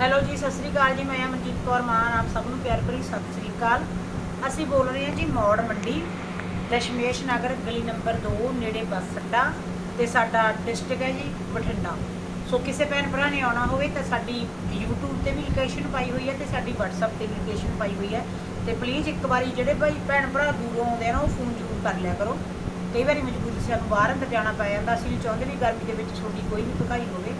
Hello ਜੀ, ਸਤਿ ਸ੍ਰੀ ਅਕਾਲ ਜੀ, ਮੈਂ ਅਮਨਜੀਤ ਕੌਰ ਮਾਨ, ਆਪ ਸਭ ਨੂੰ ਪਿਆਰ ਭਰੀ ਸਤਿ ਸ੍ਰੀ ਅਕਾਲ। ਅਸੀਂ ਬੋਲ ਰਹੇ ਹਾਂ ਜੀ ਮੌੜ ਮੰਡੀ, ਦਸ਼ਮੇਸ਼ ਨਗਰ, ਗਲੀ ਨੰਬਰ 2 ਨੇੜੇ ਬੱਸ ਅੱਡਾ ਤੇ ਸਾਡਾ ਡਿਸਟ੍ਰਿਕਟ ਹੈ ਜੀ ਬਠਿੰਡਾ। ਸੋ ਕਿਸੇ ਭੈਣ ਭਰਾ ਨੇ ਆਉਣਾ ਹੋਵੇ ਤਾਂ ਸਾਡੀ YouTube ਤੇ ਵੀ ਲੋਕੇਸ਼ਨ ਪਾਈ ਹੋਈ ਹੈ ਤੇ ਸਾਡੀ WhatsApp ਤੇ ਵੀ ਲੋਕੇਸ਼ਨ ਪਾਈ ਹੋਈ ਹੈ। ਤੇ ਪਲੀਜ਼ ਇੱਕ ਵਾਰੀ ਜਿਹੜੇ ਭਾਈ ਭੈਣ ਭਰਾ ਦੂਰੋਂ ਆਉਂਦੇ ਆ ਨਾ, ਉਹ ਫੋਨ ਜ਼ਰੂਰ ਕਰ ਲਿਆ ਕਰੋ। ਕਈ ਵਾਰੀ ਮਜਬੂਰੀ ਸਾਨੂੰ ਬਾਹਰ ਅੰਦਰ ਜਾਣਾ ਪੈ ਜਾਂਦਾ, ਅਸੀਂ ਨਹੀਂ ਚਾਹੁੰਦੇ ਵੀ ਗਰਮੀ ਦੇ ਵਿੱਚ ਤੁਹਾਡੀ ਕੋਈ ਵੀ ਭਕਾਈ ਹੋਵੇ।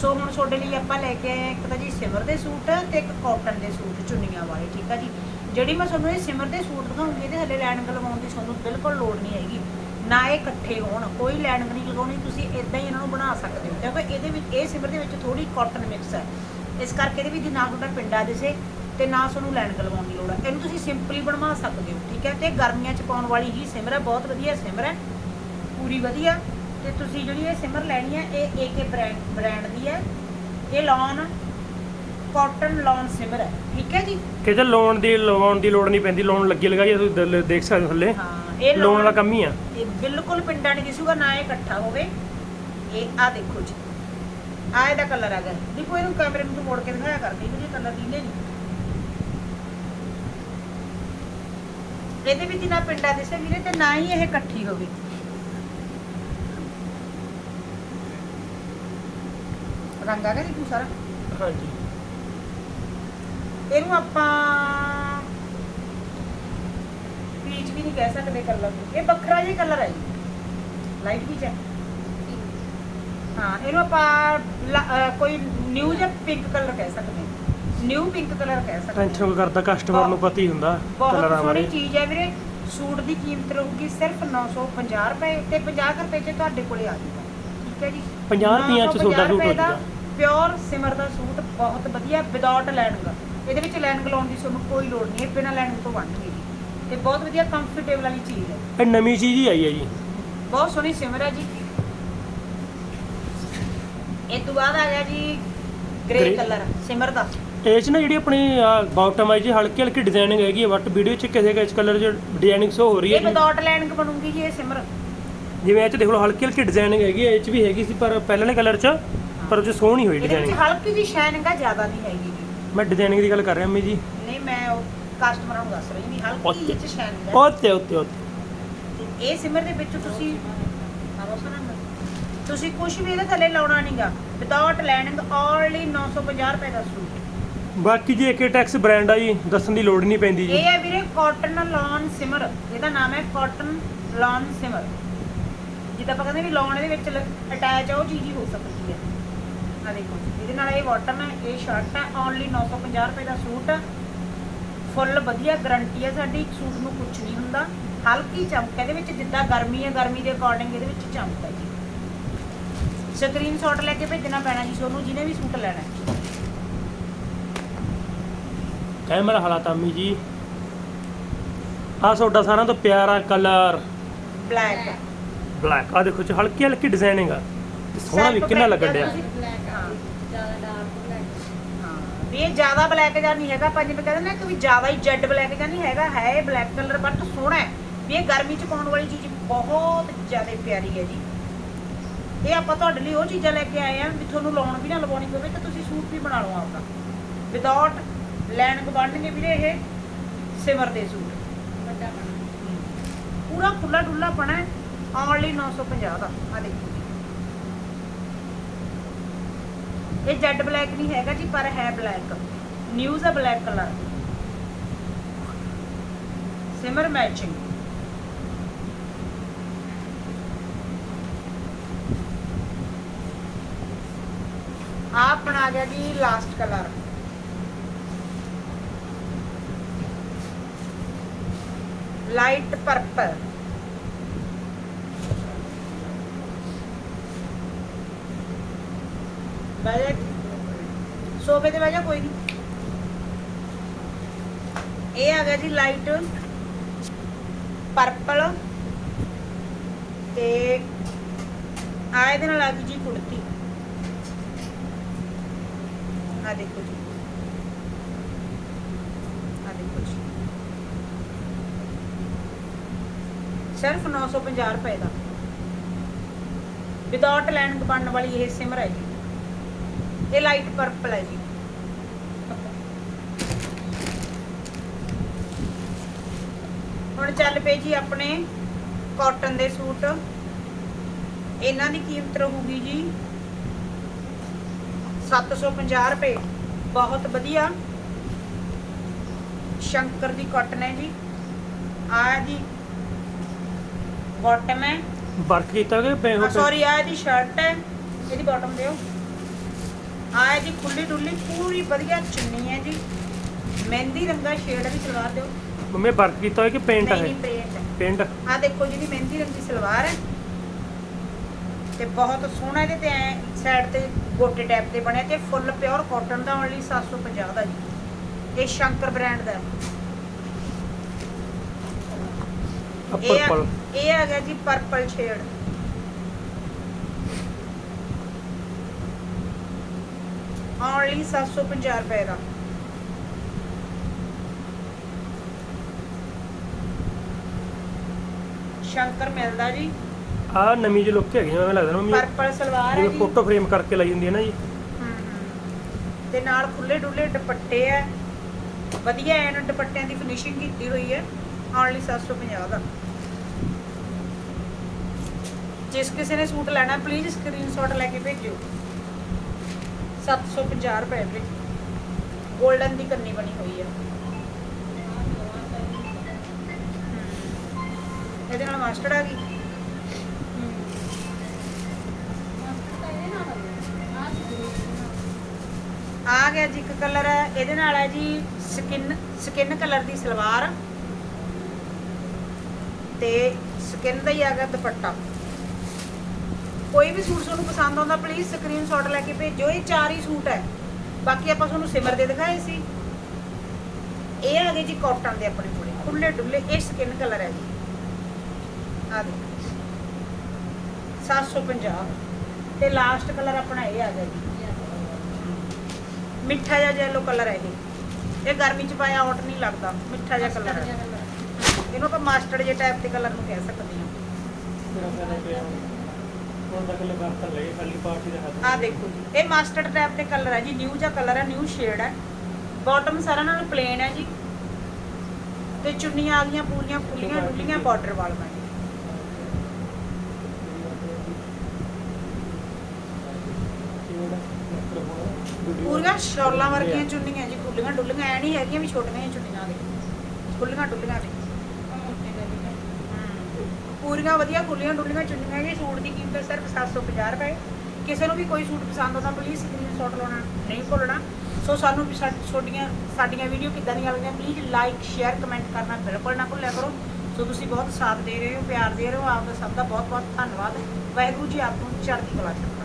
ਸੋ ਹੁਣ ਤੁਹਾਡੇ ਲਈ ਆਪਾਂ ਲੈ ਕੇ ਆਏ ਇੱਕ ਤਾਂ ਜੀ ਸਿਮਰ ਦੇ ਸੂਟ ਤੇ ਇੱਕ ਕਾਟਨ ਦੇ ਸੂਟ ਚੁੰਨੀਆਂ ਵਾਲੇ, ਠੀਕ ਆ ਜੀ? ਜਿਹੜੀ ਮੈਂ ਤੁਹਾਨੂੰ ਇਹ ਸਿਮਰ ਦੇ ਸੂਟ ਦਿਖਾਉਂਗੀ ਇਹਦੇ ਥੱਲੇ ਲਾਈਨਿੰਗ ਲਗਾਉਣ ਦੀ ਤੁਹਾਨੂੰ ਬਿਲਕੁਲ ਲੋੜ ਨਹੀਂ ਹੈਗੀ। ਨਾ ਇਹ ਇਕੱਠੇ ਹੋਣ, ਕੋਈ ਲੈਣਗ ਨਹੀਂ ਲਗਾਉਣੀ ਤੁਸੀਂ ਇਦਾਂ ਹੀ ਇਹਨਾਂ ਨੂੰ ਬਣਾ ਸਕਦੇ ਹੋ। ਕਿਉਂਕਿ ਇਹਦੇ ਵਿੱਚ, ਇਹ ਸਿਮਰ ਦੇ ਵਿੱਚ ਥੋੜੀ ਕਾਟਨ ਮਿਕਸ ਹੈ। ਇਸ ਕਰਕੇ ਇਹਦੇ ਵਿੱਚ ਨਾ ਤੁਹਾਡਾ ਪਿੰਡਾ ਦਿਸੇ ਤੇ ਨਾ ਤੁਹਾਨੂੰ ਲਾਈਨਿੰਗ ਲਗਾਉਣ ਦੀ ਲੋੜ ਹੈ। ਇਹਨੂੰ ਤੁਸੀਂ ਸਿੰਪਲੀ ਬਣਵਾ ਸਕਦੇ ਹੋ, ਠੀਕ ਹੈ? ਤੇ ਗਰਮੀਆਂ 'ਚ ਪਾਉਣ ਵਾਲੀ ਹੀ ਸਿਮਰ ਹੈ, ਬਹੁਤ ਵਧੀਆ ਸਿਮਰ ਹੈ। ਪੂਰੀ ਵਧੀਆ। ਤੇ ਤੁਸੀਂ ਜਿਹੜੀ ਇਹ ਸਿਮਰ ਲੈਣੀ ਹੈ ਇਹ ਏਕੇ ਬ੍ਰਾਂਡ ਬ੍ਰਾਂਡ ਦੀ ਹੈ। ਇਹ ਲੌਨ ਕਾਟਨ ਲੌਨ ਸਿਮਰ ਹੈ। ਠੀਕ ਹੈ ਜੀ? ਕਿਤੇ ਲੋਨ ਦੀ ਲਵਾਉਣ ਦੀ ਲੋੜ ਨਹੀਂ ਪੈਂਦੀ ਲੋਨ ਲੱਗੀ ਲਗਾਈ ਤੁਸੀਂ ਦੇਖ ਸਕਦੇ ਹੋ ਥੱਲੇ। ਹਾਂ ਇਹ ਲੋਨ ਦਾ ਕੰਮ ਹੀ ਆ। ਇਹ ਬਿਲਕੁਲ ਪਿੰਡਾਂ ਨਹੀਂ ਦਿਸੂਗਾ ਨਾ ਇਹ ਇਕੱਠਾ ਹੋਵੇ। ਇਹ ਆ ਦੇਖੋ ਜੀ। ਆ ਇਹਦਾ ਕਲਰ ਆ ਗਿਆ ਦੇਖੋ ਇਹਨੂੰ ਕੈਮਰੇ ਨੂੰ ਤੂੰ ਮੋੜ ਕੇ ਦਿਖਾਇਆ ਕਰ ਦੇਖੋ ਜੀ ਕਲਰ ਦੀਨੇ ਨਹੀਂ ਇਹਦੇ ਵਿੱਚ ਨਾ ਪਿੰਡਾਂ ਦਿਸੇ ਵੀਰੇ ਤੇ ਨਾ ਹੀ ਇਹ ਇਕੱਠੀ ਹੋਵੇ। ਰੰਗ ਆ ਗਿਆ ਤੂੰ ਸਾਰਾ? ਹਾਂਜੀ। ਇਹਨੂੰ ਆਪਾਂ ਪੀਚ ਵੀ ਨਹੀਂ ਕਹਿ ਸਕਦੇ ਕਲਰ ਨੂੰ। ਇਹ ਵੱਖਰਾ ਜਿਹਾ ਕਲਰ ਹੈ ਲਾਈਟ ਪੀਚ ਹੈ ਹਾਂ ਇਹਨੂੰ ਆਪਾਂ ਕੋਈ ਨਿਊ ਜਾਂ ਪਿੰਕ ਕਲਰ ਕਹਿ ਸਕਦੇ ਨਿਊ ਪਿੰਕ ਕਲਰ ਕਹਿ ਸਕਦੇ ਟੈਨਸ਼ਨ ਕਰਦਾ ਕਸਟਮਰ ਨੂੰ ਪਤਾ ਹੀ ਹੁੰਦਾ ਬਹੁਤ ਕਲਰਾਂ ਬਾਰੇ। ਚੀਜ਼ ਹੈ ਵੀਰੇ। ਸੂਟ ਦੀ ਕੀਮਤ ਰਹੂਗੀ ਸਿਰਫ 950 ਰੁਪਏ ਤੇ 50 ਕੁ ਰੁਪਏ 'ਚ ਤੁਹਾਡੇ ਕੋਲੇ ਆ ਜਾਊਗਾ। ਠੀਕ ਹੈ ਜੀ? 50 ਰੁਪਈਆਂ 'ਚ ਤੁਹਾਡਾ ਸੂਟ ਹੋ ਜਾਊਗਾ। ਪਿਓਰ ਸਿਮਰ ਦਾ ਸੂਟ ਬਹੁਤ ਵਧੀਆ ਵਿਦਆਊਟ ਲੈਨਿੰਗ ਇਹਦੇ ਵਿੱਚ ਲੈਨਿੰਗ ਲਾਉਣ ਦੀ ਤੁਹਾਨੂੰ ਕੋਈ ਲੋੜ ਨਹੀਂ ਹੈ ਬਿਨਾਂ ਲੈਨਿੰਗ ਤੋਂ ਬਣ ਗਈ ਤੇ ਬਹੁਤ ਵਧੀਆ ਕੰਫਰਟੇਬਲ ਵਾਲੀ ਚੀਜ਼ ਹੈ। ਇਹ ਨਵੀਂ ਚੀਜ਼ ਹੀ ਆਈ ਹੈ ਜੀ। ਬਹੁਤ ਸੋਹਣੀ ਸਿਮਰ ਹੈ ਜੀ। ਇਹ ਤੋਂ ਬਾਅਦ ਆ ਗਿਆ ਜੀ ਗ੍ਰੇ Grey। ਕਲਰ ਸਿਮਰ ਦਾ। ਇਹ 'ਚ ਨਾ ਜਿਹੜੀ ਆਪਣੀ ਬਾਟਮ ਆਈ ਜੀ ਹਲਕੀ ਹਲਕੀ ਡਿਜ਼ਾਈਨਿੰਗ ਹੈਗੀ ਹੈ ਬਟ ਵੀਡੀਓ 'ਚ ਕਿਸੇ ਕਿਸੇ ਕਲਰ 'ਚ ਡਿਜ਼ਾਈਨਿੰਗ ਸ਼ੋ ਹੋ ਰਹੀ ਹੈ ਇਹ ਜੀ। ਵਿਦਆਊਟ ਲੈਨਿੰਗ ਬਣੂਗੀ ਜੀ ਇਹ ਸਿਮਰ। ਜਿਵੇਂ ਇਹ 'ਚ ਦੇਖ ਲਓ ਹਲਕੀ ਹਲਕੀ ਡਿਜ਼ਾਈਨਿੰਗ ਹੈਗੀ ਹੈ ਇਹ 'ਚ ਵੀ ਹੈਗੀ ਸੀ ਪਰ ਪਹਿਲਾਂ ਵਾਲੇ ਕਲਰ 'ਚ ਪਰ ਉਹ 'ਚ ਸੋਹਣੀ ਹੋਈ ਇਹਦੇ ਵਿੱਚ ਡਿਜ਼ਾਈਨਿੰਗ ਹਲਕੀ ਜੀ ਸ਼ਾਈਨਿੰਗ ਜ਼ਿਆਦਾ ਨਹੀਂ ਹੈਗੀ ਜੀ। ਮੈਂ ਡਿਜ਼ਾਈਨਿੰਗ ਦੀ ਗੱਲ ਕਰ ਰਿਹਾ ਮੈਂ ਜੀ। ਨਹੀਂ ਮੈਂ ਉਹ ਕਸਟਮਰਾਂ ਨੂੰ ਦੱਸ ਰਹੀ ਵੀ ਹਲਕੀ। ਜਿਹੀ ਸ਼ਾਈਨਿੰਗ ਹੈ ਉੱਤੇ ਉੱਤੇ ਉੱਤੇ ਤੇ ਇਹ ਸਿਮਰ ਦੇ ਵਿੱਚ ਤੁਸੀਂ ਆਵੋ ਸੁਣਨ ਤੁਸੀਂ ਕੁਝ ਵੀ ਇਹਦੇ ਥੱਲੇ ਲਾਉਣਾ ਨਹੀਂਗਾ ਵਿਦਆਊਟ ਲੈਨਿੰਗ ਓਨਲੀ 950 ਰੁਪਏ ਦਾ ਸੂਟ। ਬਾਕੀ ਜੀ ਏਕੇ ਟੈਕਸ ਬ੍ਰਾਂਡ ਆ ਜੀ ਦੱਸਣ ਦੀ ਲੋੜ ਨਹੀਂ ਪੈਂਦੀ ਜੀ। ਇਹ ਹੈ ਵੀਰੇ ਕਾਟਨ ਲੌਨ ਸਿਮਰ ਇਹਦਾ ਨਾਮ ਹੈ ਕਾਟਨ ਲੌਨ ਸਿਮਰ ਜਿੱਦਾਂ ਆਪਾਂ ਕਹਿੰਦੇ ਵੀ ਲੌਨ ਇਹਦੇ ਵਿੱਚ ਅਟੈਚ ਆ ਉਹ ਚੀਜ਼ ਹੀ ਹੋ ਸਕਦੀ ਹੈ। ਆ ਦੇਖੋ ਇਹਦੇ ਨਾਲ ਇਹ ਬਾਟਮ ਹੈ ਇਹ ਸ਼ਰਟ ਹੈ ਓਨਲੀ 950 ਰੁਪਏ ਦਾ ਸੂਟ ਫੁੱਲ ਵਧੀਆ ਗਾਰੰਟੀ ਹੈ ਸਾਡੀ ਸੂਟ ਨੂੰ ਕੁਝ ਨਹੀਂ ਹੁੰਦਾ। ਹਲਕੀ ਚਮਕ ਹੈ ਇਹਦੇ ਵਿੱਚ ਜਿੱਦਾਂ ਗਰਮੀ ਹੈ ਗਰਮੀ ਦੇ ਅਕੋਰਡਿੰਗ ਇਹਦੇ ਵਿੱਚ ਚਮਕ ਹੈ ਜੀ। ਸਕਰੀਨਸ਼ਾਟ ਲੈ ਕੇ ਭੇਜਣਾ ਪੈਣਾ ਜੀ ਤੁਹਾਨੂੰ ਜਿਹਨੇ ਵੀ ਸੂਟ ਲੈਣਾ ਹੈ। ਕੈਮਰਾ ਹਾਲਾਤ ਆਮੀ ਜੀ। ਆ ਤੁਹਾਡਾ ਸਾਰਿਆਂ ਤੋਂ ਪਿਆਰਾ ਕਲਰ ਬਲੈਕ ਬਲੈਕ ਆ ਦੇਖੋ ਚ ਹਲਕੀ ਹਲਕੀ ਡਿਜ਼ਾਈਨਿੰਗ ਆ। ਸੋਹਣਾ ਵੀ ਕਿੰਨਾ ਲੱਗਣ ਡਿਆ? ਹਾਂ ਵੀ ਇਹ ਜ਼ਿਆਦਾ ਬਲੈਕ ਜਾਂ ਨਹੀਂ ਹੈਗਾ ਆਪਾਂ ਜਿਵੇਂ ਕਹਿੰਦੇ ਨਾ ਕਿ ਵੀ ਜ਼ਿਆਦਾ ਹੀ ਜੈਡ ਬਲੈਕ ਜਾਂ ਨਹੀਂ ਹੈਗਾ ਹੈ ਇਹ ਬਲੈਕ ਕਲਰ ਬਟ ਸੋਹਣਾ ਹੈ। ਵੀ ਇਹ ਗਰਮੀ ਚ ਪਾਉਣ ਵਾਲੀ ਚੀਜ਼ ਬਹੁਤ ਜ਼ਿਆਦਾ ਪਿਆਰੀ ਹੈ ਜੀ। ਇਹ ਆਪਾਂ ਤੁਹਾਡੇ ਲਈ ਉਹ ਚੀਜ਼ਾਂ ਲੈ ਕੇ ਆਏ ਆ ਵੀ ਤੁਹਾਨੂੰ ਲਾਉਣ ਵੀ ਨਾ ਲਵਾਉਣੀ ਪਵੇ ਤੇ ਤੁਸੀਂ ਸੂਟ ਵੀ ਬਣਾ ਲਓ ਆਪਦਾ। ਵਿਦਆਊਟ ਲੈਨਿੰਗ ਬਣਨਗੇ ਵੀਰੇ ਇਹ ਸਿਮਰ ਦੇ ਸੂਟ। ਪੂਰਾ ਖੁੱਲਾ ਡੁੱਲਾ ਪਣਾ ਓਨਲੀ 950 ਦਾ ਆ ਦੇਖੋ ਜੀ ਇਹ ਜੈਡ ਬਲੈਕ ਨਹੀਂ ਹੈਗਾ ਜੀ, ਪਰ ਹੈ ਬਲੈਕ ਨਿਊਜ਼ ਹੈ ਬਲੈਕ ਕਲਰ ਸਿਮਰ ਮੈਚਿੰਗ ਆ ਆਪਣਾ ਆ ਗਿਆ ਜੀ last colour light purple budget ਸੋਫੇ ਤੇ ਬਹਿ ਜਾ, ਕੋਈ ਨਹੀਂ ਇਹ ਆ ਗਿਆ ਜੀ ਲਾਈਟ ਪਰਪਲ ਤੇ ਆ ਇਹਦੇ ਨਾਲ ਆ ਗਈ ਜੀ ਕੁੜਤੀ। ਆ ਦੇਖੋ ਜੀ। ਆ ਦੇਖੋ ਜੀ। ਸਿਰਫ 950 ਰੁਪਏ ਦਾ। ਵਿਦਆਊਟ ਲੈਣ ਬਣਨ ਵਾਲੀ ਇਹ ਸਿਮਰ ਹੈ ਜੀ ਇਹ ਲਾਈਟ ਪਰਪਲ ਹੈ ਜੀ। ਹੁਣ ਚੱਲ ਪਏ ਜੀ ਆਪਣੇ ਕਾਟਨ ਦੇ ਸੂਟ। ਇਹਨਾਂ ਦੀ ਕੀਮਤ ਰਹੂਗੀ ਜੀ 750 ਰੁਪਏ। ਬਹੁਤ ਵਧੀਆ। ਸ਼ੰਕਰ ਦੀ ਕਾਟਨ ਹੈ ਜੀ। ਆ ਜੀ। ਬਾਟਮ ਹੈ। ਵਰਕ ਕੀਤਾ ਕਿ ਬੇ ਸੌਰੀ ਆ ਇਹਦੀ ਸ਼ਰਟ ਹੈ। ਇਹਦੀ ਬਾਟਮ ਦਿਓ। ਆ ਇਹਦੀ ਖੁੱਲੀ ਡੁੱਲੀ ਪੂਰੀ ਵਧੀਆ ਚੁੰਨੀ ਹੈ ਜੀ। ਮਹਿੰਦੀ ਰੰਗਾ ਸ਼ੇਡ ਦੀ ਸਲਵਾਰ ਦਿਓ। ਮੰਮੀ ਵਰਕ ਕੀਤਾ ਹੋਇਆ ਕਿ ਪੇਂਟ ਨਹੀਂ ਹੈ ਨਹੀਂ ਪੇਂਟ ਹੈ। ਪੇਂਟ ਦੇਖੋ ਜਿਹਦੀ ਮਹਿੰਦੀ ਰੰਗ ਦੀ ਸਲਵਾਰ ਹੈ। ਤੇ ਬਹੁਤ ਸੋਹਣਾ ਇਹਦੇ ਤੇ ਐ ਸਾਈਡ ਤੇ ਗੋਟੇ ਟੈਪ ਤੇ ਬਣਿਆ ਤੇ ਫੁੱਲ ਪਿਓਰ ਕਾਟਨ ਦਾ ਓਨਲੀ 750 ਦਾ ਜੀ। ਇਹ ਸ਼ੰਕਰ ਬ੍ਰਾਂਡ ਦਾ ਹੈ। ਇਹ ਆ- ਪਲ ਇਹ ਆ ਗਿਆ ਜੀ ਪਰਪਲ ਸ਼ੇਡ ਓਨਲੀ 750 ਰੁਪਏ ਦਾ। ਸ਼ੰਕਰ ਮਿਲਦਾ ਜੀ। ਆ ਨਵੀਂ ਜਿਹੀ ਲੁੱਕ ਹੈਗੀ ਮੈਨੂੰ ਲੱਗਦਾ ਮੰਮੀ। ਪਰਪਲ ਸਲਵਾਰ ਹੈ ਜਿਵੇਂ ਜੀ ਫੋਟੋ ਫਰੇਮ ਕਰਕੇ ਲਾਈ ਹੁੰਦੀ ਹੈ ਨਾ ਜੀ। ਹਮ, ਹਮ। ਤੇ ਨਾਲ ਖੁੱਲੇ ਡੁੱਲੇ ਦੁਪੱਟੇ ਐ ਵਧੀਆ ਐਨ ਦੁਪੱਟਿਆਂ ਦੀ ਫਿਨਿਸ਼ਿੰਗ ਕੀਤੀ ਹੋਈ ਹੈ। ਓਨਲੀ 750 ਦਾ। ਜਿਸ ਕਿਸੇ ਨੇ ਸੂਟ ਲੈਣਾ ਪਲੀਜ਼ ਸਕਰੀਨਸ਼ਾਟ ਲੈ ਕੇ ਭੇਜਿਓ। 750 ਰੁਪਏ ਵਿੱਚ। 골ਡਨ ਦੀ ਕੰਨੀ ਬਣੀ ਹੋਈ ਹੈ। ਇਹਦੇ ਨਾਲ ਮਾਸਟਰਡ ਆ ਗਈ? ਆ ਗਿਆ ਜੀ ਇੱਕ ਕਲਰ ਹੈ ਇਹਦੇ ਨਾਲ ਹੈ ਜੀ ਸਕਿਨ ਸਕਿਨ ਕਲਰ ਦੀ ਸਲਵਾਰ। ਤੇ ਸਕਿਨ ਦਾ ਹੀ ਆ ਗਿਆ ਦੁਪੱਟਾ। ਕੋਈ ਵੀ ਸੂਟ ਤੁਹਾਨੂੰ ਪਸੰਦ ਆਉਂਦਾ ਪਲੀਜ਼ ਸਕਰੀਨਸ਼ਾਟ ਲੈ ਕੇ ਭੇਜੋ। ਇਹ ਚਾਰ ਹੀ ਸੂਟ ਹੈ। ਬਾਕੀ ਆਪਾਂ ਤੁਹਾਨੂੰ ਸਿਮਰ ਦੇ ਦਿਖਾਏ ਸੀ। ਇਹ ਆ ਗਏ ਜੀ ਕਾਟਨ ਦੇ ਆਪਣੇ ਕੋਲੇ। ਖੁੱਲੇ ਡੁੱਲੇ ਇਹ ਸਕਿਨ ਕਲਰ ਹੈ ਜੀ। ਆ ਦੇਖੋ 750 ਤੇ ਲਾਸਟ ਕਲਰ ਆਪਣਾ ਇਹ ਆ ਗਿਆ ਜੀ। ਮਿੱਠਾ ਜਿਹਾ ਯੈਲੋ ਕਲਰ ਹੈ ਇਹ। ਇਹ ਗਰਮੀ ਚ ਪਾਇਆ ਆਊਟ ਨਹੀਂ ਲੱਗਦਾ। ਮਿੱਠਾ ਜਿਹਾ ਕਲਰ ਹੈ। ਇਹਨੂੰ ਆਪਾਂ ਮਾਸਟਰਡ ਜੇ ਟਾਈਪ ਦੇ ਕਲਰ ਨੂੰ ਕਹਿ ਸਕਦੇ ਹਾਂ। ਹੁਣ ਤੱਕ ਲਗਾ ਕਰ ਲਈ ਖਾਲੀ ਪਾਰਟੀ ਦਾ ਹੱਥ ਆ ਦੇਖੋ ਜੀ, ਇਹ ਮਾਸਟਰਡ ਟਾਈਪ ਦੇ ਕਲਰ ਹੈ ਜੀ ਨਿਊ ਜਿਹਾ ਕਲਰ ਹੈ ਨਿਊ ਸ਼ੇਡ ਹੈ ਬਾਟਮ ਸਾਰਾ ਨਾਲ ਪਲੇਨ ਹੈ ਜੀ। ਤੇ ਚੁੰਨੀਆਂ ਆ ਗਈਆਂ, ਪੂਰੀਆਂ ਫੁੱਲੀਆਂ ਡੁੱਲੀਆਂ ਬਾਰਡਰ ਵਾਲੀਆਂ ਜੀ ਪੂਰੀਆਂ ਸ਼ੌਲਾਂ ਵਰਗੀਆਂ ਚੁੰਨੀਆਂ ਜੀ, ਖੁੱਲੀਆਂ ਡੁੱਲੀਆਂ, ਐ ਨਹੀਂ ਹੈਗੀਆਂ ਵੀ ਛੋਟੀਆਂ ਜਿਹੀਆਂ ਚੁੰਨੀਆਂ ਦੇ ਖੁੱਲੀਆਂ ਡੁੱਲੀਆਂ ਨੇ ਪੂਰੀਆਂ ਵਧੀਆ ਖੁੱਲੀਆਂ ਡੁੱਲੀਆਂ ਚੁੰਨੀਆਂ ਜੀ ਸੂਟ ਦੀ ਕੀਮਤ ਸਿਰਫ 750 ਰੁਪਏ। ਕਿਸੇ ਨੂੰ ਵੀ ਕੋਈ ਸੂਟ ਪਸੰਦ ਆਉਂਦਾ ਪਲੀਜ਼ ਸਕਰੀਨਸ਼ਾਟ ਲਾਉਣਾ, ਨਹੀਂ ਭੁੱਲਣਾ। ਸੋ ਸਾਨੂੰ ਵੀ ਸਾ- ਸਾਡੀਆਂ ਵੀਡੀਓ ਕਿੱਦਾਂ ਦੀਆਂ ਲੱਗਦੀਆਂ ਪਲੀਜ਼ ਲਾਈਕ ਸ਼ੇਅਰ ਕਮੈਂਟ ਕਰਨਾ ਬਿਲਕੁਲ ਨਾ ਭੁੱਲਿਆ ਕਰੋ। ਸੋ ਤੁਸੀਂ ਬਹੁਤ ਸਾਥ ਦੇ ਰਹੇ ਹੋ, ਪਿਆਰ ਦੇ ਰਹੇ ਹੋ, ਆਪ ਦਾ ਸਭ ਦਾ ਬਹੁਤ ਬਹੁਤ ਧੰਨਵਾਦ। ਵਾਹਿਗੁਰੂ ਜੀ, ਆਪ ਨੂੰ ਚੜ੍ਹਦੀ ਕਲਾ ਚ